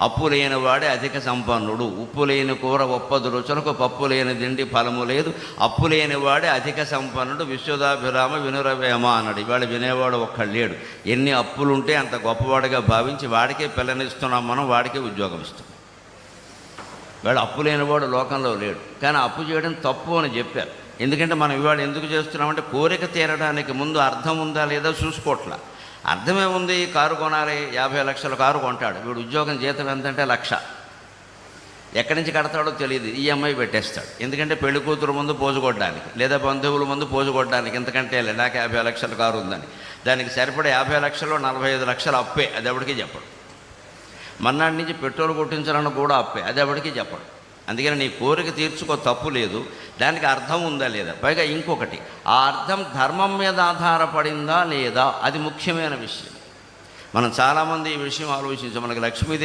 అప్పు లేని వాడే అధిక సంపన్నుడు. ఉప్పు లేని కూర ఒప్పదు రుచులకు పప్పు లేని దిండి ఫలము లేదు. అప్పు లేని వాడే అధిక సంపన్నుడు. విశ్వదాభిరామ వినురవేమ అన్నాడు. ఇవాళ వినేవాడు ఒక్కడు లేడు. ఎన్ని అప్పులుంటే అంత గొప్పవాడిగా భావించి వాడికే పిల్లనిస్తున్నాం మనం వాడికే ఉద్యోగం ఇస్తాం వాడు అప్పు లేనివాడు లోకంలో లేడు. కానీ అప్పు చేయడం తప్పు అని చెప్పారు. ఎందుకంటే మనం ఇవాళ ఎందుకు చేస్తున్నామంటే కోరిక తీరడానికి ముందు అర్థం ఉందా లేదా చూసుకోవట్లా. అర్థమే ఉంది కారు కొనాలి యాభై లక్షల కారు కొంటాడు. వీడు ఉద్యోగం జీతం ఎంతంటే లక్ష. ఎక్కడి నుంచి కడతాడో తెలియదు ఈఎంఐ పెట్టేస్తాడు. ఎందుకంటే పెళ్ళి కూతురు ముందు పోజు కొట్టడానికి లేదా బంధువుల ముందు పోజు కొట్టడానికి ఎందుకంటే నాకు యాభై లక్షల కారు ఉందని. దానికి సరిపడే యాభై లక్షలు నలభై ఐదు లక్షలు అప్పే అది ఎవరికి చెప్పడు. మన్నాడి నుంచి పెట్రోల్ కొట్టించాలని కూడా అప్పే అది ఎవరికి చెప్పడు. అందుకని నీ కోరిక తీర్చుకో తప్పు లేదు. దానికి అర్థం ఉందా లేదా? పైగా ఇంకొకటి ఆ అర్థం ధర్మం మీద ఆధారపడిందా లేదా? అది ముఖ్యమైన విషయం. మనం చాలామంది ఈ విషయం ఆలోచించాం. మనకి లక్ష్మీదేవి